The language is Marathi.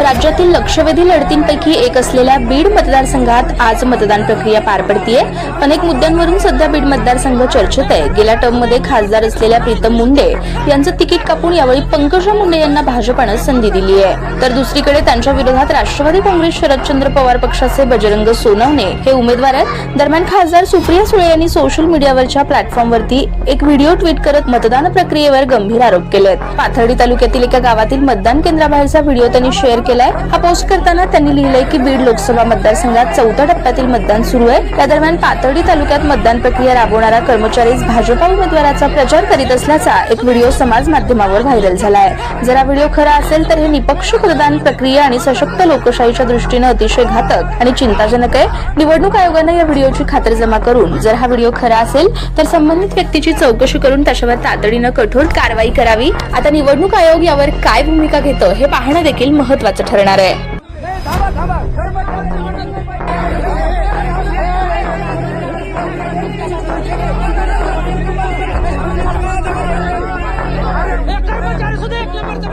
राज्यातील लक्षवेधी लढतींपैकी एक असलेल्या बीड मतदारसंघात आज मतदान प्रक्रिया पार पडतीये. अनेक मुद्द्यांवरून सध्या बीड मतदारसंघ चर्चेत आहे. गेल्या टर्ममध्ये खासदार असलेल्या प्रीतम मुंडे यांचं तिकीट कापून यावेळी पंकजा मुंडे यांना भाजपानं संधी दिली आहे. तर दुसरीकडे त्यांच्या विरोधात राष्ट्रवादी काँग्रेस शरदचंद्र पवार पक्षाचे बजरंग सोनवणे हे उमेदवार आहेत. दरम्यान खासदार सुप्रिया सुळे यांनी सोशल मीडियावरच्या प्लॅटफॉर्मवरती एक व्हिडिओ ट्विट करत मतदान प्रक्रियेवर गंभीर आरोप केलेत. पाथर्डी तालुक्यातील एका गावातील मतदान केंद्राबाहेरचा व्हिडिओ त्यांनी शेअर केलाय. हा पोस्ट करताना त्यांनी लिहिलंय की बीड लोकसभा मतदारसंघात चौथ्या टप्प्यातील मतदान सुरू आहे. या दरम्यान पाथर्डी तालुक्यात मतदान प्रक्रिया राबवणारा कर्मचारीच भाजपा उमेदवाराचा प्रचार करीत असल्याचा एक व्हिडिओ समाज माध्यमावर व्हायरल झालाय. जर हा व्हिडिओ खरा असेल तर हे निपक्ष मतदान प्रक्रिया आणि सशक्त लोकशाहीच्या दृष्टीनं अतिशय घातक आणि चिंताजनक आहे. निवडणूक आयोगानं या व्हिडिओची खातरजमा करून जर हा व्हिडिओ खरा असेल तर संबंधित व्यक्तीची चौकशी करून त्याच्यावर तातडीनं कठोर कारवाई करावी. आता निवडणूक आयोग यावर काय भूमिका घेतं हे पाहणं देखील महत्वाचं महत्वाचं ठरणार आहे कर्मचारी सुद्धा एक नंबरचा